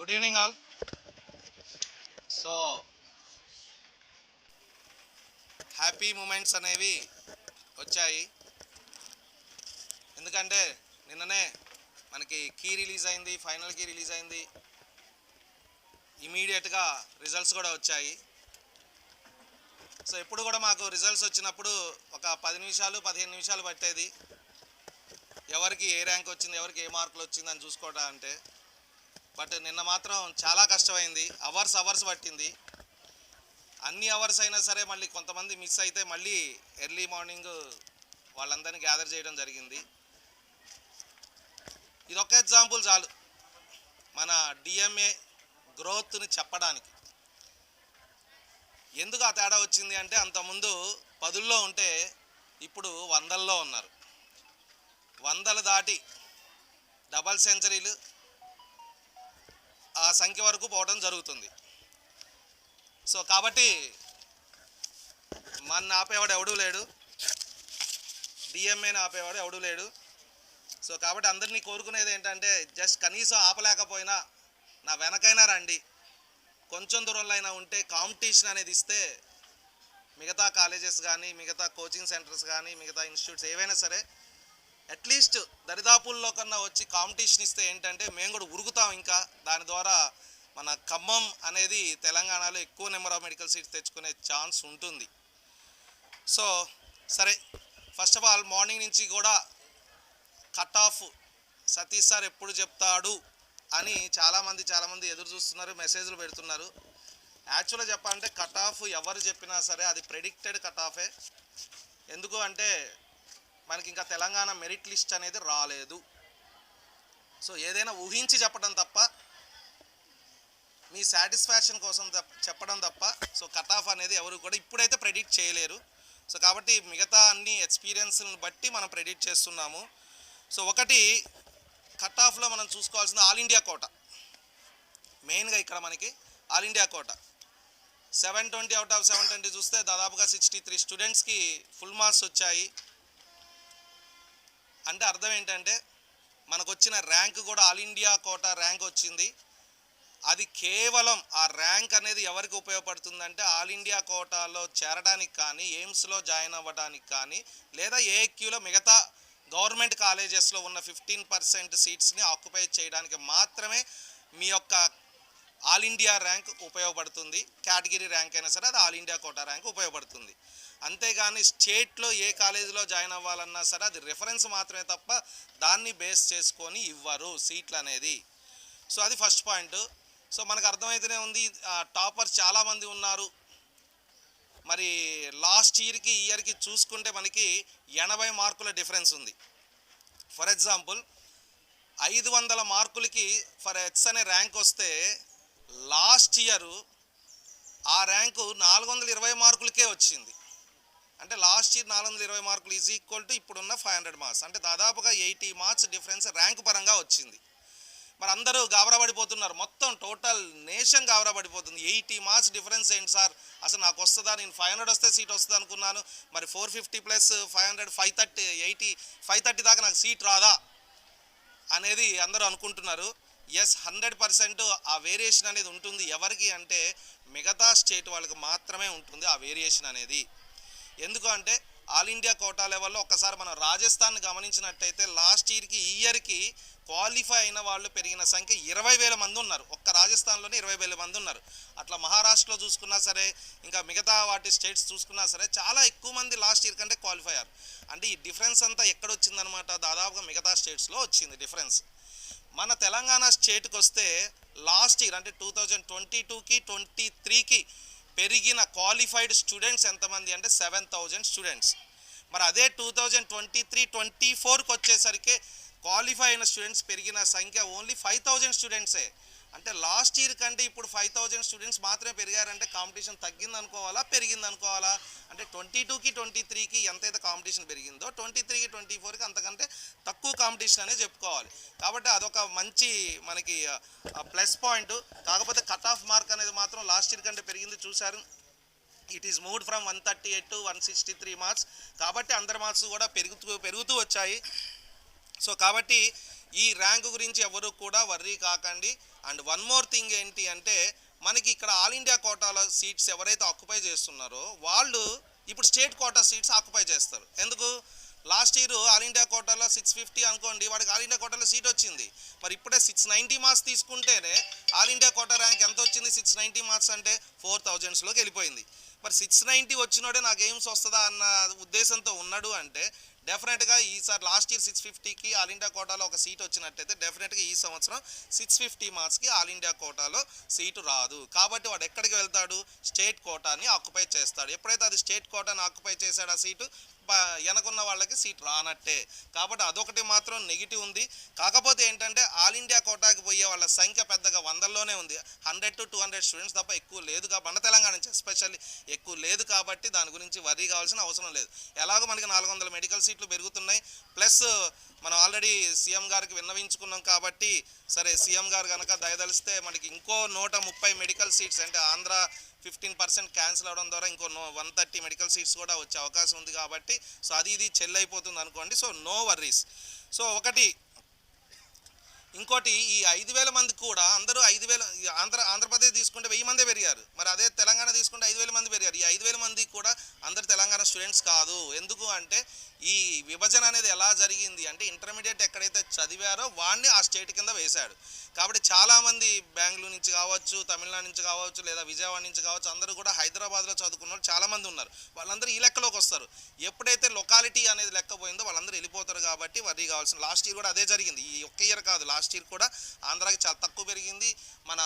Good evening all so happy moments అనేవి వచ్చాయి. ఎందుకంటే నిన్ననే మనకి కీ రిలీజ్ అయింది ఫైనల్ కీ రిలీజ్ అయింది. ఇమీడియట్గా రిజల్ట్స్ కూడా వచ్చాయి. సో ఎప్పుడు కూడా మాకు రిజల్ట్స్ వచ్చినప్పుడు ఒక పది నిమిషాలు పదిహేను నిమిషాలు పట్టేది. ఎవరికి ఏ ర్యాంక్ వచ్చింది ఎవరికి ఏ మార్కులు వచ్చింది అని చూసుకోవటం అంటే బట్ నిన్న మాత్రం చాలా కష్టమైంది. అవర్స్ అవర్స్ పట్టింది. అన్ని అవర్స్ అయినా సరే మళ్ళీ కొంతమంది మిస్ అయితే మళ్ళీ ఎర్లీ మార్నింగ్ వాళ్ళందరినీ గ్యాదర్ చేయడం జరిగింది. ఇది ఒక ఎగ్జాంపుల్ చాలు. మన డిఎంఏ గ్రోత్ని చెప్పడానికి. ఎందుకు ఆ తేడా వచ్చింది అంటే అంతకుముందు పదుల్లో ఉంటే ఇప్పుడు వందల్లో ఉన్నారు. వందలు దాటి డబల్ సెంచరీలు ఆ సంఖ్య వరకు పోవడం జరుగుతుంది. సో కాబట్టి మన ఆపేవాడు ఎవడూ లేడు. డిఎంఏని ఆపేవాడు ఎవడూ లేడు. సో కాబట్టి అందరినీ కోరుకునేది ఏంటంటే జస్ట్ కనీసం ఆపలేకపోయినా నా వెనకైనా రండి. కొంచెం దూరంలో అయినా ఉంటే కాంపిటీషన్ అనేది ఇస్తే మిగతా కాలేజెస్ కానీ మిగతా కోచింగ్ సెంటర్స్ కానీ మిగతా ఇన్స్టిట్యూట్స్ ఏవైనా సరే అట్లీస్ట్ దరిదాపుల్లో కన్నా వచ్చి కాంపిటీషన్ ఇస్తే ఏంటంటే మేము కూడా ఉరుగుతాం ఇంకా. దాని ద్వారా మన ఖమ్మం అనేది తెలంగాణలో ఎక్కువ నెంబర్ ఆఫ్ మెడికల్ సీట్స్ తెచ్చుకునే ఛాన్స్ ఉంటుంది. సో సరే ఫస్ట్ ఆఫ్ ఆల్ మార్నింగ్ నుంచి కూడా కట్ ఆఫ్ సతీష్ సార్ ఎప్పుడు చెప్తాడు అని చాలామంది చాలామంది ఎదురు చూస్తున్నారు మెసేజ్లు పెడుతున్నారు. యాక్చువల్గా చెప్పాలంటే కట్ ఆఫ్ ఎవరు చెప్పినా సరే అది ప్రెడిక్టెడ్ కట్ ఆఫే ఎందుకు అంటే మనకి ఇంకా తెలంగాణ మెరిట్ లిస్ట్ అనేది రాలేదు. సో ఏదైనా ఊహించి చెప్పడం తప్ప మీ సాటిస్ఫాక్షన్ కోసం చెప్పడం తప్ప సో కట్ ఆఫ్ అనేది ఎవరు కూడా ఇప్పుడైతే ప్రెడిక్ట్ చేయలేరు. సో కాబట్టి మిగతా అన్ని ఎక్స్పీరియన్స్ని బట్టి మనం ప్రెడిక్ట్ చేస్తున్నాము. సో ఒకటి కట్ ఆఫ్లో మనం చూసుకోవాల్సింది ఆల్ ఇండియా కోట. మెయిన్గా ఇక్కడ మనకి all India quota. Seven twenty out of seven twenty చూస్తే దాదాపుగా సిక్స్టీ త్రీ స్టూడెంట్స్కి ఫుల్ మార్క్స్ వచ్చాయి. అంటే అర్థం ఏంటంటే మనకు వచ్చిన ర్యాంక్ కూడా ఆల్ ఇండియా కోట ర్యాంక్ వచ్చింది. అది కేవలం ఆ ర్యాంక్ అనేది ఎవరికి ఉపయోగపడుతుందంటే ఆల్ ఇండియా కోటాలో చేరడానికి కానీ ఎయిమ్స్లో జాయిన్ అవ్వడానికి కానీ లేదా ఏఎక్యూలో మిగతా గవర్నమెంట్ కాలేజెస్లో ఉన్న ఫిఫ్టీన్ పర్సెంట్ సీట్స్ని ఆక్యుపై చేయడానికి మాత్రమే మీ యొక్క ఆల్ ఇండియా ర్యాంక్ ఉపయోగపడుతుంది. కేటగిరీ ర్యాంక్ అయినా సరే అది ఆల్ ఇండియా కోటా ర్యాంక్ ఉపయోగపడుతుంది. అంతేగాని స్టేట్లో ఏ కాలేజీలో జాయిన్ అవ్వాలన్నా సరే అది రిఫరెన్స్ మాత్రమే తప్ప దాన్ని బేస్ చేసుకొని ఇవ్వరు సీట్లు అనేది. సో అది ఫస్ట్ పాయింట్ సో మనకు అర్థమైతేనే ఉంది టాపర్స్ చాలామంది ఉన్నారు. మరి లాస్ట్ ఇయర్కి ఇయర్కి చూసుకుంటే మనకి ఎనభై మార్కుల డిఫరెన్స్ ఉంది. ఫర్ ఎగ్జాంపుల్ ఐదు వందల మార్కులకి ఫర్ హెచ్ అనే ర్యాంక్ వస్తే లాస్ట్ ఇయర్ ఆ ర్యాంకు నాలుగు వందల ఇరవై మార్కులకే వచ్చింది. అంటే లాస్ట్ ఇయర్ నాలుగు వందల ఇరవై మార్కులు ఈజ్ ఈక్వల్ టు ఇప్పుడున్న ఫైవ్ హండ్రెడ్ మార్క్స్. అంటే దాదాపుగా ఎయిటీ మార్క్స్ డిఫరెన్స్ ర్యాంక్ పరంగా వచ్చింది. మరి అందరూ గాబరాపడిపోతున్నారు మొత్తం టోటల్ నేషన్ గాబరాపడిపోతుంది ఎయిటీ మార్క్స్ డిఫరెన్స్ ఏంటి సార్? అసలు నాకు వస్తుందా? నేను ఫైవ్ హండ్రెడ్ వస్తే సీట్ వస్తుంది అనుకున్నాను. మరి four fifty plus five hundred five thirty eighty five thirty దాకా నాకు సీట్ రాదా? అనేది అందరూ అనుకుంటున్నారు. ఎస్ హండ్రెడ్ పర్సెంట్ ఆ వేరియేషన్ అనేది ఉంటుంది. ఎవరికి అంటే మిగతా స్టేట్ వాళ్ళకి మాత్రమే ఉంటుంది ఆ వేరియేషన్ అనేది. ఎందుకు అంటే ఆల్ ఇండియా కోటా లెవెల్లో ఒక్కసారి మనం రాజస్థాన్ గమనించినట్టయితే లాస్ట్ ఇయర్కి ఈ ఇయర్కి క్వాలిఫై అయిన వాళ్ళు పెరిగిన సంఖ్య ఇరవై వేల మంది ఉన్నారు. ఒక్క రాజస్థాన్లోనే ఇరవై వేల మంది ఉన్నారు. అట్లా మహారాష్ట్రలో చూసుకున్నా సరే ఇంకా మిగతా వాటి స్టేట్స్ చూసుకున్నా సరే చాలా ఎక్కువ మంది లాస్ట్ ఇయర్ కంటే క్వాలిఫై అయ్యారు. అంటే ఈ డిఫరెన్స్ అంతా ఎక్కడ వచ్చిందనమాట దాదాపుగా మిగతా స్టేట్స్లో వచ్చింది డిఫరెన్స్. మన తెలంగాణ స్టేట్కి వస్తే లాస్ట్ ఇయర్ అంటే టూ థౌజండ్ ట్వంటీ టూకి ట్వంటీ త్రీకి పెరిగిన క్వాలిఫైడ్ స్టూడెంట్స్ ఎంతమంది అంటే సెవెన్ థౌజండ్ స్టూడెంట్స్ మరి అదే two thousand twenty three twenty ఫోర్కి వచ్చేసరికి క్వాలిఫై అయిన స్టూడెంట్స్ పెరిగిన సంఖ్య ఓన్లీ ఫైవ్ థౌజండ్ స్టూడెంట్సే అంటే లాస్ట్ ఇయర్ కంటే ఇప్పుడు ఫైవ్ థౌజండ్ స్టూడెంట్స్ మాత్రమే పెరిగారంటే కాంపిటీషన్ తగ్గింది అనుకోవాలా పెరిగింది అనుకోవాలా అంటే ట్వంటీ టూకి ట్వంటీ త్రీకి ఎంతైతే కాంపిటీషన్ పెరిగిందో ట్వంటీ త్రీకి ట్వంటీ ఫోర్కి అంతకంటే తక్కువ కాంపిటీషన్ అనే చెప్పుకోవాలి. కాబట్టి అదొక మంచి మనకి ప్లస్ పాయింట్ కాకపోతే కట్ ఆఫ్ మార్క్ అనేది మాత్రం లాస్ట్ ఇయర్ కంటే పెరిగింది చూశారు. It is moved from one thirty eight to one sixty three marks కాబట్టి అందరి మార్క్స్ కూడా పెరుగుతూ పెరుగుతూ వచ్చాయి. సో కాబట్టి ఈ ర్యాంక్ గురించి ఎవరు కూడా వర్రీ కాకండి. అండ్ వన్ మోర్ థింగ్ ఏంటి అంటే మనకి ఇక్కడ ఆల్ ఇండియా కోటాలో సీట్స్ ఎవరైతే ఆక్యుపై చేస్తున్నారో వాళ్ళు ఇప్పుడు స్టేట్ కోటా సీట్స్ ఆక్యుపై చేస్తారు. ఎందుకు? లాస్ట్ ఇయర్ ఆల్ ఇండియా కోటాలో సిక్స్ ఫిఫ్టీ అనుకోండి వాడికి ఆల్ ఇండియా కోటాలో సీట్ వచ్చింది. మరి ఇప్పుడే సిక్స్ నైంటీ మార్క్స్ తీసుకుంటేనే ఆల్ ఇండియా కోటా ర్యాంక్ ఎంత వచ్చింది? సిక్స్ నైంటీ మార్క్స్ అంటే ఫోర్ థౌజండ్స్లోకి వెళ్ళిపోయింది. మరి సిక్స్ నైంటీ వచ్చినోడే నాకు ఎయిమ్స్ వస్తుందా అన్న ఉద్దేశంతో ఉన్నాడు అంటే డెఫినెట్గా ఈసారి లాస్ట్ ఇయర్ సిక్స్ ఫిఫ్టీకి ఆల్ ఇండియా కోటాలో ఒక సీట్ వచ్చినట్టయితే డెఫినెట్గా ఈ సంవత్సరం సిక్స్ ఫిఫ్టీ మార్క్స్కి ఆల్ ఇండియా కోటాలో సీటు రాదు. కాబట్టి వాడు ఎక్కడికి వెళ్తాడు? స్టేట్ కోటాని ఆక్యుపై చేస్తాడు. ఎప్పుడైతే అది స్టేట్ కోటాని ఆక్యుపై చేశాడు ఆ సీటు వెనకున్న వాళ్ళకి సీట్ రానట్టే. కాబట్టి అదొకటి మాత్రం నెగిటివ్ ఉంది. కాకపోతే ఏంటంటే ఆల్ ఇండియా కోటాకి పోయే వాళ్ళ సంఖ్య పెద్దగా వందల్లోనే ఉంది. Hundred to two hundred students తప్ప ఎక్కువ లేదు కాబట్టి మన తెలంగాణ నుంచి ఎస్పెషల్లీ ఎక్కువ లేదు కాబట్టి దాని గురించి వరి కావాల్సిన అవసరం లేదు. ఎలాగో మనకి నాలుగు వందల మెడికల్ సీట్లు పెరుగుతున్నాయి. ప్లస్ మనం ఆల్రెడీ సీఎం గారికి విన్నవించుకున్నాం కాబట్టి సరే సీఎం గారు కనుక దయదలిస్తే మనకి ఇంకో నూట ముప్పై మెడికల్ సీట్స్ అంటే ఆంధ్ర ఫిఫ్టీన్ పర్సెంట్ క్యాన్సిల్ అవడం ద్వారా ఇంకో no one thirty medical seats కూడా వచ్చే అవకాశం ఉంది కాబట్టి సో అది ఇది చెల్లైపోతుంది అనుకోండి. So no worries. సో ఒకటి ఇంకోటి ఈ ఐదు వేల మంది కూడా అందరూ ఐదు వేల ఆంధ్ర ఆంధ్రప్రదేశ్ తీసుకుంటే వెయ్యి మందే పెరిగారు. మరి అదే తెలంగాణ తీసుకుంటే ఐదు వేల మంది పెరిగారు. ఈ ఐదు వేల మంది కూడా అందరు తెలంగాణ స్టూడెంట్స్ కాదు. ఎందుకు అంటే ఈ విభజన అనేది ఎలా జరిగింది అంటే ఇంటర్మీడియట్ ఎక్కడైతే చదివారో వాడిని ఆ స్టేట్ కింద వేశాడు. కాబట్టి చాలామంది బెంగళూరు నుంచి కావచ్చు తమిళనాడు నుంచి కావచ్చు లేదా విజయవాడ నుంచి కావచ్చు అందరూ కూడా హైదరాబాద్లో చదువుకున్న వాళ్ళు చాలామంది ఉన్నారు. వాళ్ళందరూ ఈ లెక్కలోకి వస్తారు. ఎప్పుడైతే లొకాలిటీ అనేది లెక్క పోయిందో వాళ్ళందరూ వెళ్ళిపోతారు కాబట్టి వరీ కావాల్సిన లాస్ట్ ఇయర్ కూడా అదే జరిగింది. ఈ ఒక్క ఇయర్ కాదు లాస్ట్ ఇయర్ కూడా ఆంధ్రాకి చాలా తక్కువ పెరిగింది. మన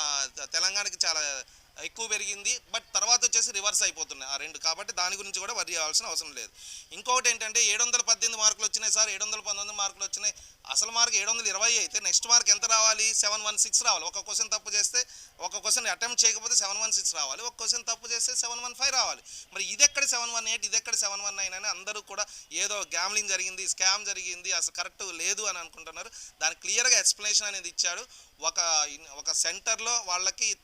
తెలంగాణకి చాలా ఎక్కువ పెరిగింది బట్ తర్వాత వచ్చేసి రివర్స్ అయిపోతున్నాయి ఆ రెండు. కాబట్టి దాని గురించి కూడా వరి అవ్వాల్సిన అవసరం లేదు. ఇంకొకటి ఏంటంటే ఏడు వందల పద్దెనిమిది మార్కులు వచ్చినాయి సార్ ఏడు వందల పంతొమ్మిది మార్కులు వచ్చినాయి. అసలు మార్క్ ఏడు వందల ఇరవై అయితే నెక్స్ట్ మార్క్ ఎంత రావాలి? సెవెన్ వన్ సిక్స్ రావాలి. ఒక క్వశ్చన్ తప్పు చేస్తే ఒక క్వశ్చన్ అటెంప్ట్ చేయకపోతే సెవెన్ వన్ సిక్స్ రావాలి. ఒక క్వశ్చన్ తప్పు చేస్తే సెవెన్ వన్ ఫైవ్ రావాలి. మరి ఇదెక్కడ సెవెన్ వన్ ఎయిట్ ఇది ఎక్కడ సెవెన్ వన్ నైన్ అని అందరూ కూడా ఏదో గ్యామ్లింగ్ జరిగింది స్కామ్ జరిగింది అసలు కరెక్ట్ లేదు అని అనుకుంటున్నారు. దానికి క్లియర్గా ఎక్స్ప్లెనేషన్ అనేది ఇచ్చాడు. ఒక ఒక సెంటర్లో వాళ్ళకి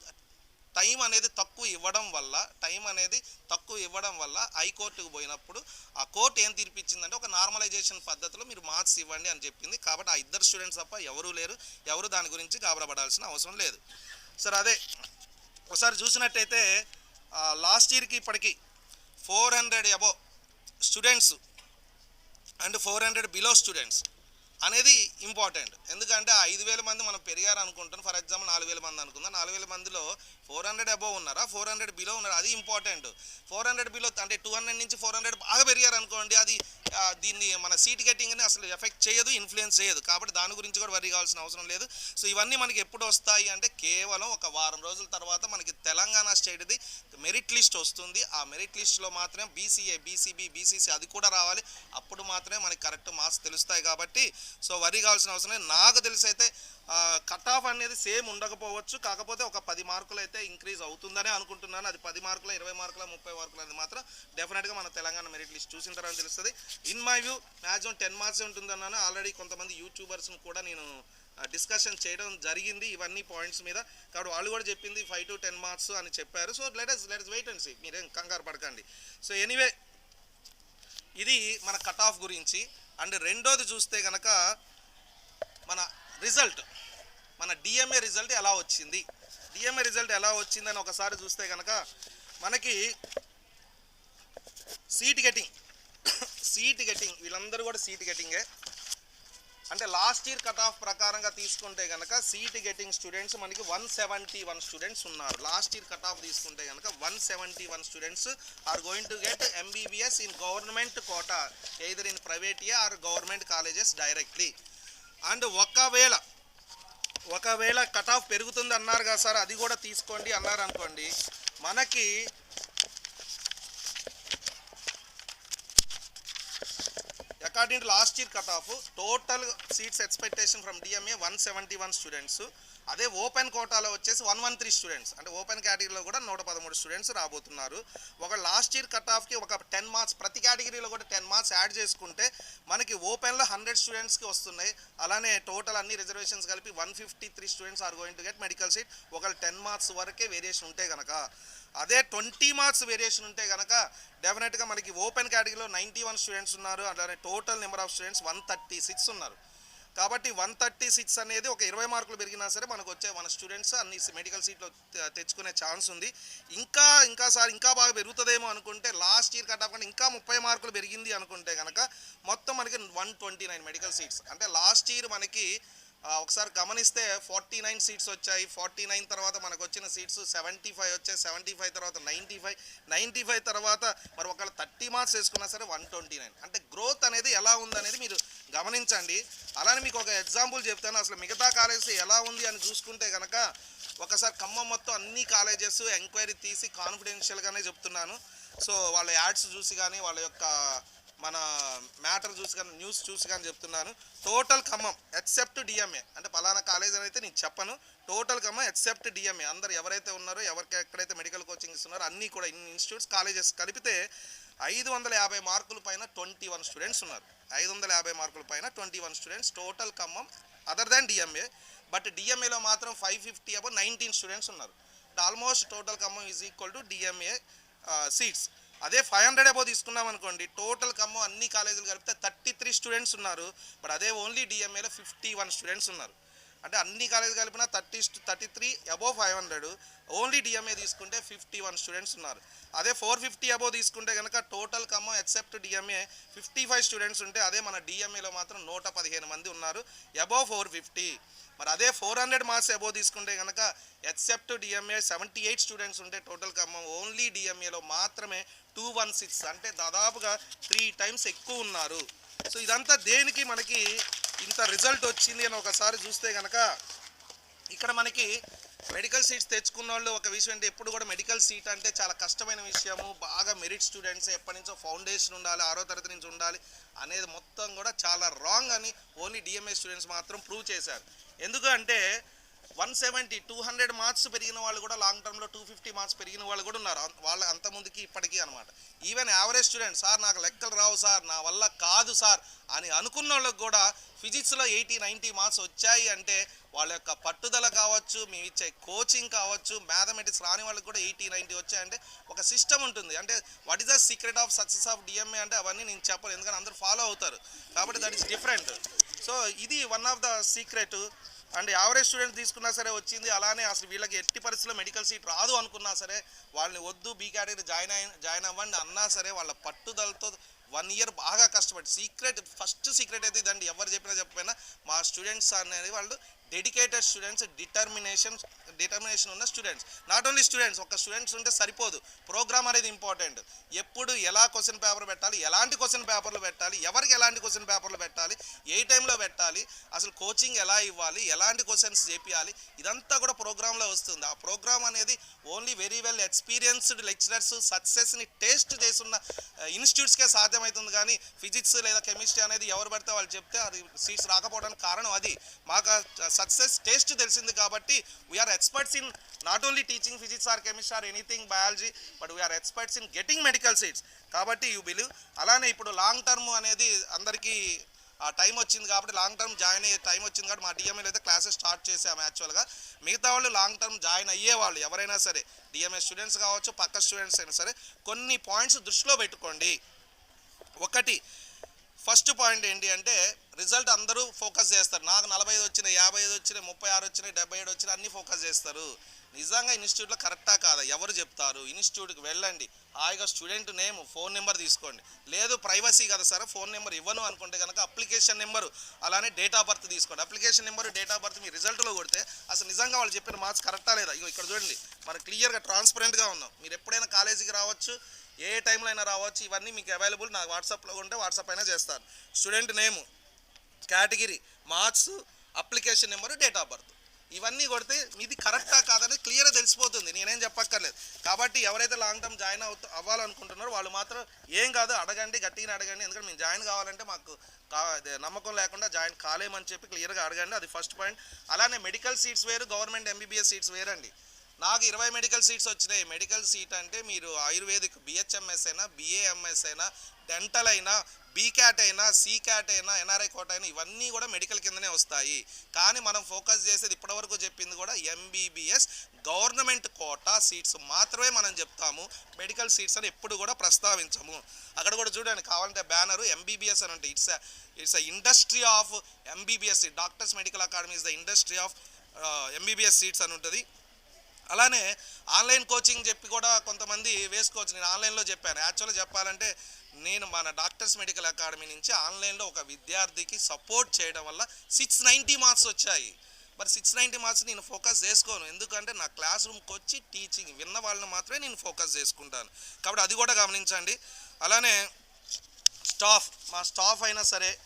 టైం అనేది తక్కువ ఇవ్వడం వల్ల టైం అనేది తక్కువ ఇవ్వడం వల్ల హైకోర్టుకు పోయినప్పుడు ఆ కోర్టు ఏం తీర్పిచ్చిందంటే ఒక నార్మలైజేషన్ పద్ధతిలో మీరు మార్క్స్ ఇవ్వండి అని చెప్పింది. కాబట్టి ఆ ఇద్దరు స్టూడెంట్స్ తప్ప ఎవరూ లేరు. ఎవరు దాని గురించి గాబరపడాల్సిన అవసరం లేదు. సార్ అదే ఒకసారి చూసినట్టయితే లాస్ట్ ఇయర్కి ఇప్పటికి four hundred above students and four hundred below students అనేది ఇంపార్టెంట్. ఎందుకంటే ఐదు వేల మంది మనం పెరిగారు అనుకుంటాం ఫర్ ఎగ్జాంపుల్ నాలుగు వేల మంది అనుకుందాం. నాలుగు వేల మందిలో ఫోర్ హండ్రెడ్ అబోవ్ ఉన్నారా? ఫోర్ హండ్రెడ్ బిలో ఉన్నారా? అది ఇంపార్టెంట్. ఫోర్ హండ్రెడ్ బిలో అంటే టూ హండ్రెడ్ నుంచి ఫోర్ హండ్రెడ్ బాగా పెరిగారు అనుకోండి అది దీన్ని మన సీట్ గెట్టింగ్ని అసలు ఎఫెక్ట్ చేయదు ఇన్ఫ్లుయెన్స్ చేయదు. కాబట్టి దాని గురించి కూడా వరి కావాల్సిన అవసరం లేదు. సో ఇవన్నీ మనకి ఎప్పుడు వస్తాయి అంటే కేవలం ఒక వారం రోజుల తర్వాత మనకి తెలంగాణ స్టేట్ది మెరిట్ లిస్ట్ వస్తుంది. ఆ మెరిట్ లిస్ట్లో మాత్రమే బీసీఏ బీసీబీ బీసీసీ అది కూడా రావాలి. అప్పుడు మాత్రమే మనకి కరెక్ట్ మార్క్స్ తెలుస్తాయి కాబట్టి సో వరి కావాల్సిన అవసరం లేదు. నాకు తెలిసి అయితే కట్ ఆఫ్ అనేది సేమ్ ఉండకపోవచ్చు. కాకపోతే ఒక పది మార్కులు అయితే ఇంక్రీజ్ అవుతుందనే అనుకుంటున్నాను. అది పది మార్కుల ఇరవై మార్కుల ముప్పై మార్కులు అనేది మాత్రం డెఫినెట్గా మన తెలంగాణ మెరిట్ లిస్ట్ చూసిన తర్వాత తెలుస్తుంది. In my view maximum ten marks ఉంటుందన్నాను. Already కొంతమంది యూట్యూబర్స్ని కూడా నేను డిస్కషన్ చేయడం జరిగింది ఇవన్నీ పాయింట్స్ మీద. కాబట్టి వాళ్ళు కూడా చెప్పింది ఫైవ్ టు టెన్ మార్క్స్ అని చెప్పారు. So let's let's wait and see మీరేం కంగారు పడకండి. సో ఎనీవే ఇది మన కట్ ఆఫ్ గురించి. అండ్ రెండోది చూస్తే కనుక మన రిజల్ట్ మన డిఎంఏ రిజల్ట్ ఎలా వచ్చింది? డిఎంఏ రిజల్ట్ ఎలా వచ్చిందని ఒకసారి చూస్తే కనుక మనకి సీట్ గెటింగ్ సీట్ గెటింగ్ వీళ్ళందరూ కూడా సీట్ గెటింగే అంటే లాస్ట్ ఇయర్ కట్ ఆఫ్ ప్రకారంగా తీసుకుంటే కనుక సీట్ గెటింగ్ స్టూడెంట్స్ మనకి వన్ సెవెంటీ వన్ స్టూడెంట్స్ ఉన్నారు లాస్ట్ ఇయర్ కట్ ఆఫ్ తీసుకుంటే కనుక one seventy one students are going to get MBBS in government quota either in private or government colleges directly and ఒకవేళ ఒకవేళ cut off పెరుగుతుంది అన్నారు కదా sir అది కూడా తీసుకోండి అన్నారు అనుకోండి మనకి according to last year cut off total seats expectation from DMA one seventy one students అదే ఓపెన్ కోటాలో వచ్చేసి వన్ వన్ త్రీ స్టూడెంట్స్. అంటే ఓపెన్ కేటగిరీలో కూడా నూట పదమూడు స్టూడెంట్స్ రాబోతున్నారు. ఒక లాస్ట్ ఇయర్ కట్ ఆఫ్కి ఒక టెన్ మార్క్స్ ప్రతి కేటగిరీలో కూడా టెన్ మార్క్స్ యాడ్ చేసుకుంటే మనకి ఓపెన్లో హండ్రెడ్ స్టూడెంట్స్కి వస్తున్నాయి. అలానే టోటల్ అన్ని రిజర్వేషన్స్ కలిపి one fifty three students are going to get medical seat. ఒక టెన్ మార్క్స్ వరకే వేరియేషన్ ఉంటే కనుక అదే ట్వంటీ మార్క్స్ వేరియేషన్ ఉంటే కనుక డెఫినెట్గా మనకి ఓపెన్ కేటగిరీలో నైంటీ వన్ స్టూడెంట్స్ ఉన్నారు. అలానే total number of students one thirty six ఉన్నారు. కాబట్టి వన్ థర్టీ సిక్స్ అనేది ఒక ఇరవై మార్కులు పెరిగినా సరే మనకు వచ్చే మన స్టూడెంట్స్ అన్ని మెడికల్ సీట్లు తెచ్చుకునే ఛాన్స్ ఉంది. ఇంకా ఇంకా సార్ ఇంకా బాగా పెరుగుతుందేమో అనుకుంటే లాస్ట్ ఇయర్ కట్ ఆఫ్ ఇంకా ముప్పై మార్కులు పెరిగింది అనుకుంటే కనుక మొత్తం మనకి one twenty nine medical seats అంటే లాస్ట్ ఇయర్ మనకి ఒకసారి గమనిస్తే ఫార్టీ నైన్ సీట్స్ వచ్చాయి. ఫార్టీ నైన్ తర్వాత మనకు వచ్చిన సీట్స్ సెవెంటీ ఫైవ్ వచ్చాయి. సెవెంటీ ఫైవ్ తర్వాత నైంటీ ఫైవ్. నైంటీ ఫైవ్ తర్వాత మరి ఒకవేళ థర్టీ మార్క్స్ వేసుకున్నా సరే వన్ ట్వంటీ నైన్. అంటే గ్రోత్ అనేది ఎలా ఉందనేది మీరు గమనించండి. అలానే మీకు ఒక ఎగ్జాంపుల్ చెప్తాను. అసలు మిగతా కాలేజెస్ ఎలా ఉంది అని చూసుకుంటే కనుక ఒకసారి ఖమ్మం మొత్తం అన్ని కాలేజెస్ ఎంక్వైరీ తీసి కాన్ఫిడెన్షియల్గానే చెప్తున్నాను. సో వాళ్ళ యాడ్స్ చూసి కానీ వాళ్ళ యొక్క మన మ్యాటర్ చూసి కానీ న్యూస్ చూసి కానీ చెప్తున్నాను. Total Khammam except DMA. అంటే పలానా కాలేజ్ అని అయితే నేను చెప్పను. Total Khammam except DMA. అందరు ఎవరైతే ఉన్నారో ఎవరికి ఎక్కడైతే మెడికల్ కోచింగ్ ఇస్తున్నారో అన్నీ కూడా ఇన్ని ఇన్స్టిట్యూట్స్ కాలేజెస్ కలిపితే ఐదు వందల యాభై మార్కుల పైన ట్వంటీ వన్ స్టూడెంట్స్ ఉన్నారు. ఐదు వందల యాభై మార్కుల పైన twenty one students total Khammam. Other than DMA but డిఎంఏలో మాత్రం five fifty above nineteen students ఉన్నారు. Almost total Khammam is equal to DMA seats అదే ఫైవ్ హండ్రెడ్ అబో తీసుకున్నాం అనుకోండి టోటల్ కమ్మో అన్ని కాలేజీలు కలిపితే థర్టీ త్రీ స్టూడెంట్స్ ఉన్నారు. బట్ అదే ఓన్లీ డిఎంఏలో ఫిఫ్టీ వన్ స్టూడెంట్స్ ఉన్నారు. అంటే అన్ని కాలేజీ కలిపిన thirty thirty three above five hundred. Only DMA తీసుకుంటే ఫిఫ్టీ వన్ స్టూడెంట్స్ ఉన్నారు. అదే ఫోర్ ఫిఫ్టీ అబోవ్ తీసుకుంటే కనుక total Khammam except DMA fifty five students ఉంటే అదే మన డిఎంఏలో మాత్రం నూట పదిహేను మంది ఉన్నారు. Above four fifty. మరి అదే ఫోర్ హండ్రెడ్ మార్క్స్ అబోవ్ తీసుకుంటే కనుక except DMA seventy eight students ఉంటే టోటల్ ఖమ్మం ఓన్లీ డిఎంఏలో మాత్రమే టూ వన్ సిక్స్. అంటే దాదాపుగా త్రీ టైమ్స్ ఎక్కువ ఉన్నారు. సో ఇదంతా దేనికి మనకి ఇంత రిజల్ట్ వచ్చింది అని ఒకసారి చూస్తే కనుక ఇక్కడ మనకి మెడికల్ సీట్స్ తెచ్చుకున్న వాళ్ళు ఒక విషయం అంటే ఎప్పుడు కూడా మెడికల్ సీట్ అంటే చాలా కష్టమైన విషయము. బాగా మెరిట్ స్టూడెంట్స్ ఎప్పటి నుంచో ఫౌండేషన్ ఉండాలి ఆరో తరగతి నుంచి ఉండాలి అనేది మొత్తం కూడా చాలా రాంగ్ అని ఓన్లీ డిఎంఏ స్టూడెంట్స్ మాత్రం ప్రూవ్ చేశారు. ఎందుకంటే one seventy two hundred marks పెరిగిన వాళ్ళు కూడా లాంగ్ టర్మ్లో టూ ఫిఫ్టీ మార్క్స్ పెరిగిన వాళ్ళు కూడా ఉన్నారు. వాళ్ళ అంత ముందుకి ఇప్పటికీ అనమాట ఈవెన్ యావరేజ్ స్టూడెంట్ సార్ నాకు లెక్కలు రావు సార్ నా వల్ల కాదు సార్ అని అనుకున్న వాళ్ళకి కూడా ఫిజిక్స్లో ఎయిటీ నైంటీ మార్క్స్ వచ్చాయి అంటే వాళ్ళ యొక్క పట్టుదల కావచ్చు మేము ఇచ్చే కోచింగ్ కావచ్చు మ్యాథమెటిక్స్ రాని వాళ్ళకి కూడా ఎయిటీ నైంటీ వచ్చాయంటే ఒక సిస్టమ్ ఉంటుంది. అంటే what is the secret of success of DMA అంటే అవన్నీ నేను చెప్పను. ఎందుకంటే అందరూ ఫాలో అవుతారు. కాబట్టి దట్ ఈస్ డిఫరెంట్ సో ఇది one of the secret and average student తీసుకున్నా సరే వచ్చింది అలానే అసలు వీళ్ళకి ఎట్టి పరిస్థితుల్లో మెడికల్ సీట్ రాదు అనుకున్నా సరే వాళ్ళని వద్దు బీ కేటగిరీ జాయిన్ అయి జాయిన్ అవ్వండి అన్నా సరే వాళ్ళ పట్టుదలతో వన్ ఇయర్ బాగా కష్టపడి సీక్రెట్ ఫస్ట్ సీక్రెట్ అయితే ఇదండి. ఎవరు చెప్పినా చెప్పకపోయినా మా స్టూడెంట్స్ అనేది వాళ్ళు డెడికేటెడ్ స్టూడెంట్స్ డిటర్మినేషన్ డిటర్మినేషన్ ఉన్న స్టూడెంట్స్. నాట్ ఓన్లీ స్టూడెంట్స్ ఒక స్టూడెంట్స్ ఉంటే సరిపోదు. ప్రోగ్రామ్ అనేది ఇంపార్టెంట్ ఎప్పుడు ఎలా క్వశ్చన్ పేపర్ పెట్టాలి ఎలాంటి క్వశ్చన్ పేపర్లు పెట్టాలి ఎవరికి ఎలాంటి క్వశ్చన్ పేపర్లు పెట్టాలి ఏ టైంలో పెట్టాలి అసలు కోచింగ్ ఎలా ఇవ్వాలి ఎలాంటి క్వశ్చన్స్ చేపియాలి ఇదంతా కూడా ప్రోగ్రాంలో వస్తుంది. ఆ ప్రోగ్రామ్ అనేది only very well experienced lecturers సక్సెస్ని టేస్ట్ చేస్తున్న ఇన్స్టిట్యూట్స్కే అర్థమవుతుంది కానీ ఫిజిక్స్ లేదా కెమిస్ట్రీ అనేది ఎవరు పడితే వాళ్ళు చెప్తే అది సీట్స్ రాకపోవడానికి కారణం అది. మాకు సక్సెస్ టేస్ట్ తెలిసింది కాబట్టి we're experts in not only teaching physics or chemistry or anything biology but we're experts in getting medical seats కాబట్టి యూ బిలీవ్ అలానే ఇప్పుడు లాంగ్ టర్మ్ అనేది అందరికీ ఆ టైం వచ్చింది కాబట్టి లాంగ్ టర్మ్ జాయిన్ అయ్యే టైం వచ్చింది కాబట్టి మా డిఎంఏలు అయితే క్లాసెస్ స్టార్ట్ చేసాము యాక్చువల్గా మిగతా వాళ్ళు లాంగ్ టర్మ్ జాయిన్ అయ్యేవాళ్ళు ఎవరైనా సరే డిఎంఏ స్టూడెంట్స్ కావచ్చు పక్క స్టూడెంట్స్ అయినా సరే కొన్ని పాయింట్స్ దృష్టిలో పెట్టుకోండి. ఒకటి. ఫస్ట్ పాయింట్ ఏంటి అంటే రిజల్ట్ అందరూ ఫోకస్ చేస్తారు. నాకు నలభై ఐదు వచ్చినాయి యాభై ఐదు వచ్చినాయి ముప్పై ఆరు వచ్చినాయి డెబ్బై ఏడు వచ్చినాయి అన్నీ ఫోకస్ చేస్తారు. నిజంగా ఇన్స్టిట్యూట్లో కరెక్టా కాదా? ఎవరు చెప్తారు? ఇన్స్టిట్యూట్కి వెళ్ళండి. హాయిగా స్టూడెంట్ నేమ్ ఫోన్ నెంబర్ తీసుకోండి. లేదు ప్రైవసీ కదా సార్ ఫోన్ నెంబర్ ఇవ్వను అనుకుంటే కనుక అప్లికేషన్ నెంబరు అలానే డేట్ ఆఫ్ బర్త్ తీసుకోండి. Application number date of birth మీ రిజల్ట్లో కొడితే అసలు నిజంగా వాళ్ళు చెప్పిన మార్క్స్ కరెక్టా లేదా? ఇగో ఇక్కడ చూడండి. మరి క్లియర్గా ట్రాన్స్పరెంట్గా ఉన్నాం. మీరు ఎప్పుడైనా కాలేజీకి రావచ్చు ఏ టైంలో అయినా రావచ్చు. ఇవన్నీ మీకు అవైలబుల్ నాకు వాట్సాప్లో ఉంటే వాట్సాప్ అయినా చేస్తాను. Student name category marks application number date of birth ఇవన్నీ కొడితే ఇది కరెక్టా కాదని క్లియర్గా తెలిసిపోతుంది. నేనేం చెప్పక్కర్లేదు. కాబట్టి ఎవరైతే లాంగ్ టర్మ్ జాయిన్ అవుతూ అవ్వాలనుకుంటున్నారో వాళ్ళు మాత్రం ఏం కాదు అడగండి గట్టిగా అడగండి. ఎందుకంటే మేము జాయిన్ కావాలంటే మాకు కా నమ్మకం లేకుండా జాయిన్ కాలేమని చెప్పి క్లియర్గా అడగండి. అది ఫస్ట్ పాయింట్ అలానే మెడికల్ సీట్స్ వేరు గవర్నమెంట్ ఎంబీబీఎస్ సీట్స్ వేరండి. నాకు ఇరవై మెడికల్ సీట్స్ వచ్చినాయి. మెడికల్ సీట్ అంటే మీరు ఆయుర్వేదిక్ బిహెచ్ఎంఎస్ అయినా బిఏఎంఎస్ అయినా డెంటల్ అయినా బీక్యాట్ అయినా సీక్యాట్ అయినా ఎన్ఆర్ఐ కోట అయినా ఇవన్నీ కూడా మెడికల్ కిందనే వస్తాయి. కానీ మనం ఫోకస్ చేసేది ఇప్పటివరకు చెప్పింది కూడా ఎంబీబీఎస్ గవర్నమెంట్ కోటా సీట్స్ మాత్రమే మనం చెప్తాము. మెడికల్ సీట్స్ అని ఎప్పుడు కూడా ప్రస్తావించము. అక్కడ కూడా చూడండి కావాలంటే బ్యానరు ఎంబీబీఎస్ అని అంటే it's it's a industry of MBBS doctors medical academy is the industry of MBBS seats అని ఉంటుంది. అలానే ఆన్లైన్ కోచింగ్ చెప్పి కూడా కొంతమంది వేసుకోవచ్చు నేను ఆన్లైన్లో చెప్పాను. యాక్చువల్గా చెప్పాలంటే నేను మన డాక్టర్స్ మెడికల్ అకాడమీ నుంచి ఆన్లైన్లో ఒక విద్యార్థికి సపోర్ట్ చేయడం వల్ల సిక్స్ నైంటీ మార్క్స్ వచ్చాయి. మరి సిక్స్ నైంటీ మార్క్స్ నేను ఫోకస్ చేసుకోను. ఎందుకంటే నా క్లాస్ రూమ్కి వచ్చి టీచింగ్ విన్న వాళ్ళని మాత్రమే నేను ఫోకస్ చేసుకుంటాను. కాబట్టి అది కూడా గమనించండి. అలానే స్టాఫ్ మా స్టాఫ్ అయినా సరే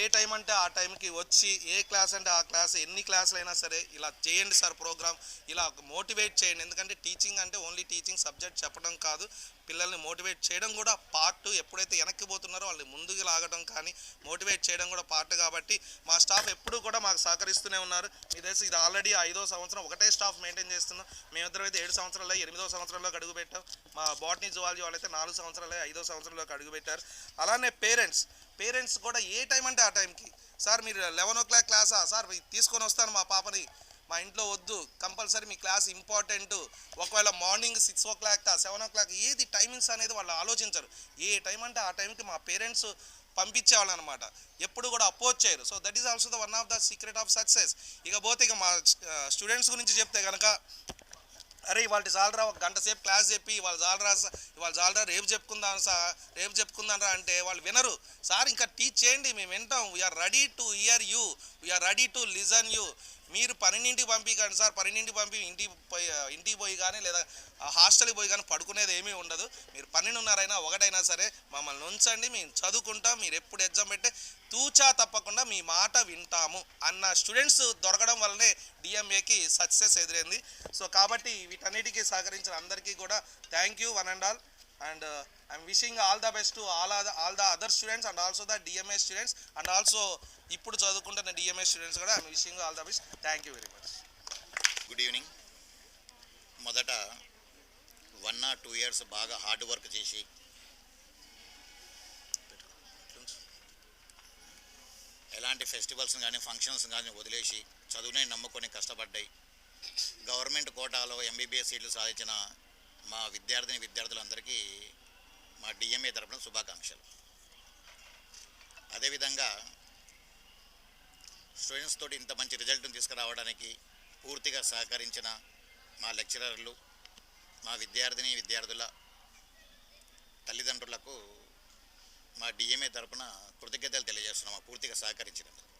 ఏ టైం అంటే ఆ టైంకి వచ్చి ఏ క్లాస్ అంటే ఆ క్లాస్ ఎన్ని క్లాసులు అయినా సరే ఇలా చేయండి సార్ ప్రోగ్రామ్ ఇలా మోటివేట్ చేయండి. ఎందుకంటే టీచింగ్ అంటే ఓన్లీ టీచింగ్ సబ్జెక్ట్ చెప్పడం కాదు పిల్లల్ని మోటివేట్ చేయడం కూడా పార్ట్ ఎప్పుడైతే వెనక్కి పోతున్నారో వాళ్ళని ముందుకు లాగడం కానీ మోటివేట్ చేయడం కూడా పార్ట్ కాబట్టి మా స్టాఫ్ ఎప్పుడూ కూడా మాకు సహకరిస్తూనే ఉన్నారు. మీ తెలిసి ఇది ఆల్రెడీ ఐదో సంవత్సరం ఒకటే స్టాఫ్ మెయింటైన్ చేస్తున్నాం. మేమిద్దరం అయితే ఏడు సంవత్సరాలు ఎనిమిదో సంవత్సరంలోకి అడుగు పెట్టాం. మా బాటనీ జువాలజీ వాళ్ళైతే నాలుగు సంవత్సరాలు ఐదో సంవత్సరంలోకి అడుగు పెట్టారు. అలానే పేరెంట్స్ పేరెంట్స్ కూడా ఏ టైం అంటే ఆ టైంకి సార్ మీరు లెవెన్ ఓ క్లాక్ క్లాసా? సార్ తీసుకొని వస్తాను మా పాపని. మా ఇంట్లో వద్దు కంపల్సరీ మీ క్లాస్ ఇంపార్టెంట్. ఒకవేళ morning six o'clock seven o'clock ఏది టైమింగ్స్ అనేది వాళ్ళు ఆలోచించరు. ఏ టైం అంటే ఆ టైంకి మా పేరెంట్స్ పంపించేవాళ్ళు అనమాట ఎప్పుడు కూడా అపోజ్ చేయరు. So that is also the one of the secret of success. ఇక పోతే ఇక మా స్టూడెంట్స్ గురించి చెప్తే కనుక అరే ఇవాళ జాలరా ఒక గంట సేపు క్లాస్ చెప్పి ఇవాళ జాలరా స- ఇవాళ జాలరా రేపు చెప్పుకుందాం సార్ రేపు చెప్పుకుందాం రా అంటే వాళ్ళు వినరు. సార్ ఇంకా టీచ్ చేయండి మేము వింటాం. We're ready to hear you we're ready to listen you మీరు పన్నెండింటికి పంపించండి సార్. పన్నెండింటికి పంపి ఇంటికి పోయి ఇంటికి పోయి కానీ లేదా హాస్టల్కి పోయి కానీ పడుకునేది ఏమీ ఉండదు. మీరు పన్నెండున్నరైనా ఒకటైనా సరే మమ్మల్ని ఉంచండి. మేము చదువుకుంటాం. మీరు ఎప్పుడు ఎగ్జామ్ పెట్టే తూచా తప్పకుండా మీ మాట వింటాము అన్న స్టూడెంట్స్ దొరకడం వల్లనే డిఎంఏకి సక్సెస్ ఎదురైంది. సో కాబట్టి వీటన్నిటికీ సహకరించిన అందరికీ కూడా thank you one and all and I'm wishing all the best to all all the other students and also the DMA students and also ఇప్పుడు చదువుకుంటున్న డిఎంఏ స్టూడెంట్స్ కూడా I'm wishing all the best thank you very much good evening మొదట one or two years బాగా hard work చేసి ఎలాంటి festivals కానీ functions కానీ వదిలేసి చదువునే నమ్ముకొని కష్టపడ్డాయి. గవర్నమెంట్ కోటాలో ఎంబీబీఎస్ సీట్లు సాధించిన మా విద్యార్థిని విద్యార్థులందరికీ మా డిఎంఏ తరపున శుభాకాంక్షలు. అదేవిధంగా స్టూడెంట్స్ తోటి ఇంత మంచి రిజల్ట్ను తీసుకురావడానికి పూర్తిగా సహకరించిన మా లెక్చరర్లు మా విద్యార్థిని విద్యార్థుల తల్లిదండ్రులకు మా డిఎంఏ తరపున కృతజ్ఞతలు తెలియజేస్తున్నాం మా పూర్తిగా సహకరించినందుకు.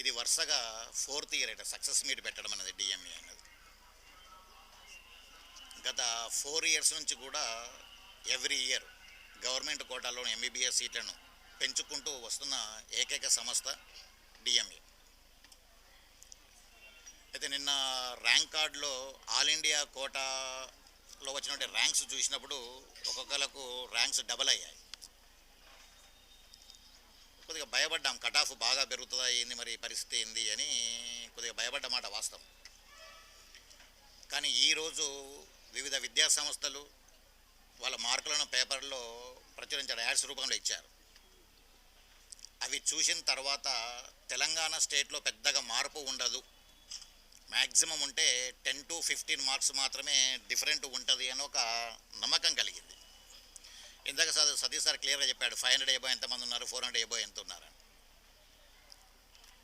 ఇది వరుసగా ఫోర్త్ ఇయర్ అయితే సక్సెస్ మీట్ పెట్టడం అనేది డిఎంఏ అనేది గత ఫోర్ ఇయర్స్ నుంచి కూడా ఎవ్రీ ఇయర్ గవర్నమెంట్ కోటాలో ఎంబీబీఎస్ సీట్లను పెంచుకుంటూ వస్తున్న ఏకైక సంస్థ డిఎంఏ అయితే నిన్న ర్యాంక్ కార్డులో ఆల్ ఇండియా కోటా లో వచ్చినటువంటి ర్యాంక్స్ చూసినప్పుడు ఒక్కొక్కలకు ర్యాంక్స్ డబల్ అయ్యాయి. కొద్దిగా భయపడ్డాం కట్ ఆఫ్ బాగా పెరుగుతుందా ఏంది మరి పరిస్థితి ఏంది అని కొద్దిగా భయపడ్డ మాట వాస్తవం. కానీ ఈరోజు వివిధ విద్యా సంస్థలు వాళ్ళ మార్కులను పేపర్లో ప్రచురించారు యాడ్స్ రూపంలో ఇచ్చారు. అవి చూసిన తర్వాత తెలంగాణ స్టేట్లో పెద్దగా మార్పు ఉండదు. మ్యాక్సిమం ఉంటే టెన్ టు ఫిఫ్టీన్ మార్క్స్ మాత్రమే డిఫరెంట్ ఉంటుంది అని ఒక నమ్మకం కలిగింది. ఇందాక సార్ సతీష్ సార్ క్లియర్గా చెప్పాడు ఫైవ్ హండ్రెడ్ ఏబో ఎంతమంది ఉన్నారు ఫోర్ హండ్రెడ్ ఏబో ఎంత ఉన్నారు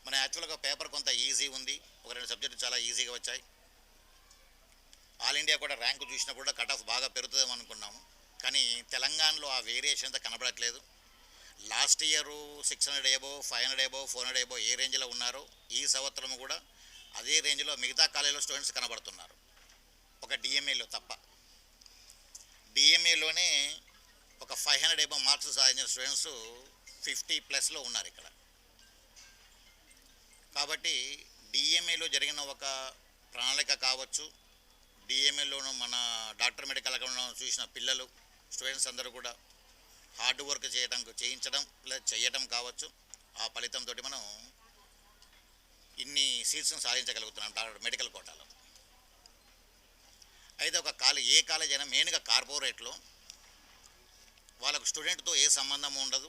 మన యాక్చువల్గా పేపర్ కొంత ఈజీ ఉంది ఒక రెండు సబ్జెక్టులు చాలా ఈజీగా వచ్చాయి. ఆల్ ఇండియా కూడా ర్యాంకు చూసినప్పుడు కట్ ఆఫ్ బాగా పెరుగుతుందేమో అనుకున్నాము కానీ తెలంగాణలో ఆ వేరియేషన్ అంతా కనబడట్లేదు. Last year six hundred above five hundred above four hundred above ఏ రేంజ్లో ఉన్నారో ఈ సంవత్సరం కూడా అదే రేంజ్లో మిగతా కాలేజీలో స్టూడెంట్స్ కనబడుతున్నారు. ఒక డిఎంఏలో తప్ప. డిఎంఏలోనే ఒక ఫైవ్ హండ్రెడ్ ఏబో మార్క్స్ సాధించిన స్టూడెంట్స్ ఫిఫ్టీ ప్లస్లో ఉన్నారు ఇక్కడ. కాబట్టి డిఎంఏలో జరిగిన ఒక ప్రణాళిక కావచ్చు. డిఎంఏలోను మన డాక్టర్ మెడికల్ అకాడమీలో చూసిన పిల్లలు స్టూడెంట్స్ అందరూ కూడా హార్డ్ వర్క్ చేయడం చేయించడం లేదా చేయటం కావచ్చు. ఆ ఫలితంతో మనం ఇన్ని సీట్స్ను సాధించగలుగుతున్నాం డాక్టర్ మెడికల్ కోటాలో. అయితే ఒక కాలేజ్ ఏ కాలేజ్ అయినా మెయిన్గా కార్పొరేట్లో వాళ్ళకు స్టూడెంట్తో ఏ సంబంధం ఉండదు.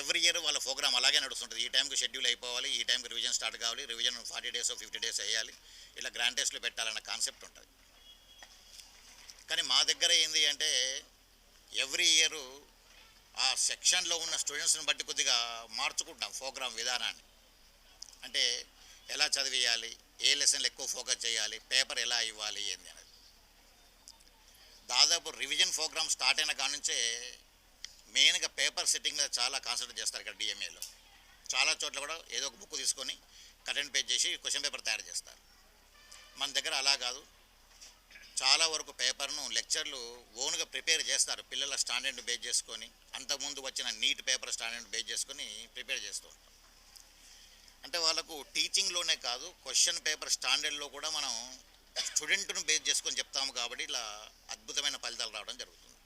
ఎవ్రీ ఇయర్ వాళ్ళ ప్రోగ్రామ్ అలాగే నడుస్తుంటుంది. ఈ టైంకి షెడ్యూల్ అయిపోవాలి ఈ టైంకి రివిజన్ స్టార్ట్ కావాలి revision forty days fifty days వేయాలి ఇలా గ్రాండ్ టెస్ట్లు పెట్టాలన్న కాన్సెప్ట్ ఉంటుంది. కానీ మా దగ్గర ఏంది అంటే ఎవ్రీ ఇయర్ ఆ సెక్షన్లో ఉన్న స్టూడెంట్స్ని బట్టి కొద్దిగా మార్చుకుంటాం ప్రోగ్రామ్ విధానాన్ని. అంటే ఎలా చదివేయాలి ఏ లెసన్లు ఎక్కువ ఫోకస్ చేయాలి పేపర్ ఎలా ఇవ్వాలి ఏంది అనేది. దాదాపు రివిజన్ ప్రోగ్రామ్ స్టార్ట్ అయిన కాడ నుంచే మెయిన్గా పేపర్ సెట్టింగ్ మీద చాలా కాన్సన్ట్రేట్ చేస్తారు ఇక్కడ డిఎంఏలో చాలా చోట్ల కూడా ఏదో ఒక బుక్ తీసుకొని కటెంట్ పేజ్ చేసి క్వశ్చన్ పేపర్ తయారు చేస్తారు. మన దగ్గర అలా కాదు. చాలా వరకు పేపర్ను లెక్చర్లు ఓన్గా ప్రిపేర్ చేస్తారు. పిల్లల స్టాండర్డ్ బేస్ చేసుకొని అంతకుముందు వచ్చిన నీట్ పేపర్ స్టాండర్డ్ బేస్ చేసుకొని ప్రిపేర్ చేస్తూ ఉంటాం. అంటే వాళ్ళకు టీచింగ్లోనే కాదు క్వశ్చన్ పేపర్ స్టాండర్డ్లో కూడా మనం స్టూడెంట్ను బేస్ చేసుకొని చెప్తాము కాబట్టి ఇలా అద్భుతమైన ఫలితాలు రావడం జరుగుతుంది.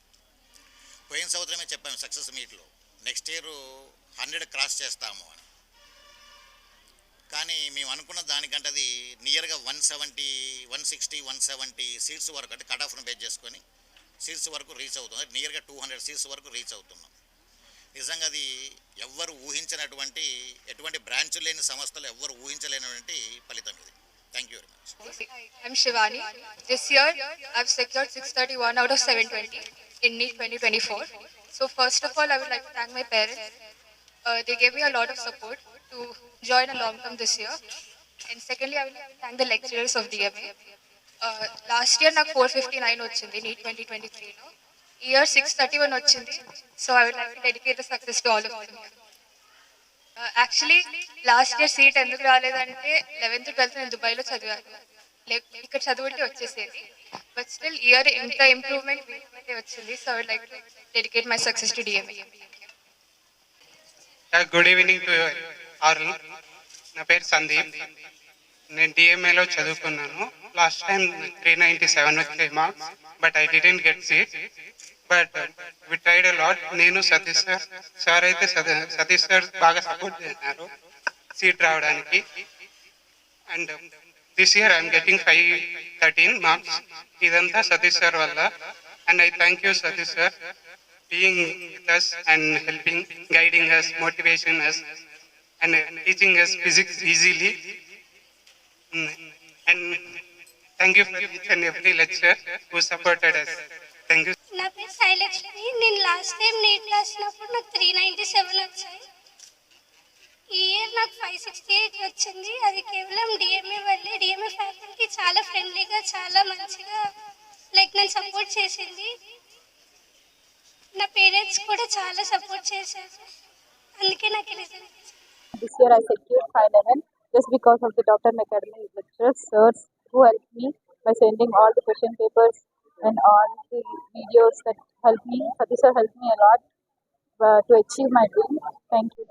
పోయిన సంవత్సరమే చెప్పాము సక్సెస్ మీట్లో నెక్స్ట్ ఇయర్ హండ్రెడ్ క్రాస్ చేస్తాము అని. కానీ మేము అనుకున్న దానికంటే అది నియర్గా one seventy one sixty one seventy seats వరకు అంటే కట్ ఆఫ్ను బేస్ చేసుకొని సీట్స్ వరకు రీచ్ అవుతుంది. నియర్గా టూ హండ్రెడ్ సీట్స్ వరకు రీచ్ అవుతున్నాం. నిజంగా అది ఎవ్వరు ఊహించినటువంటి ఎటువంటి బ్రాంచ్ లేని సంస్థలు ఎవ్వరు ఊహించలేనటువంటి ఫలితం ఇది thank you very much I'm Shivani. This year, I've secured 631 out of 720 in NEET 2024. So first of all, I would like to thank my parents. Uh, they gave me a lot of support to join a long term this year. And secondly, I would like to thank the lecturers of DMA. Uh, last year, నాకు 459 వచ్చింది NEET 2023 year six thirty one వచ్చింది. So I would like to dedicate the actually last year seat ఎందుకు రాలేదంటే eleventh twelfth నేను దుబాయ్లో చదివాను. ఇక్కడ చదువుంటే వచ్చేసేది. బట్ స్టిల్ ఇయర్ ఇంత ఇంప్రూవ్మెంట్ వచ్చింది. So I like dedicate my success to DMA good evening to all నా పేరు సందీప్. నేను డిఎంఏలో చదువుకున్నాను. Last time three ninety seven వచ్చాయి marks but I didn't get seat but we tried lot నేను Satish sir sir అయితే సతీష్ సార్ బాగా సపోర్ట్ చేశారు సీట్ రావడానికి. And this year I'm getting five thirteen marks ఇదంతా సతీష్ సార్ వల్ల. And I thank you Satish sir being with us and helping guiding us motivation us and teaching us physics easily and You for each and every lecturer who supported us. Thank you. నా పేరు శైలక్ష్మి నేను last time neat రాసినప్పుడు నాకు three ninety seven వచ్చాయి ఈ year నాకు five sixty eight వచ్చింది అది కేవలం డిఎంఏ వల్లే డిఎంఏ ఫ్యాకల్టీ చాలా ఫ్రెండ్లీగా చాలా మంచిగా లైక్ నన్ను సపోర్ట్ చేసింది నా పేరెంట్స్ కూడా చాలా సపోర్ట్ చేశారు అందుకే నాకు result. This year I secured 511 just because of the Dr. Academy lecturers, sirs who helped me by sending all the question papers and all the videos that helped me. Satish sir helped me a lot uh, to achieve my dream. Thank you.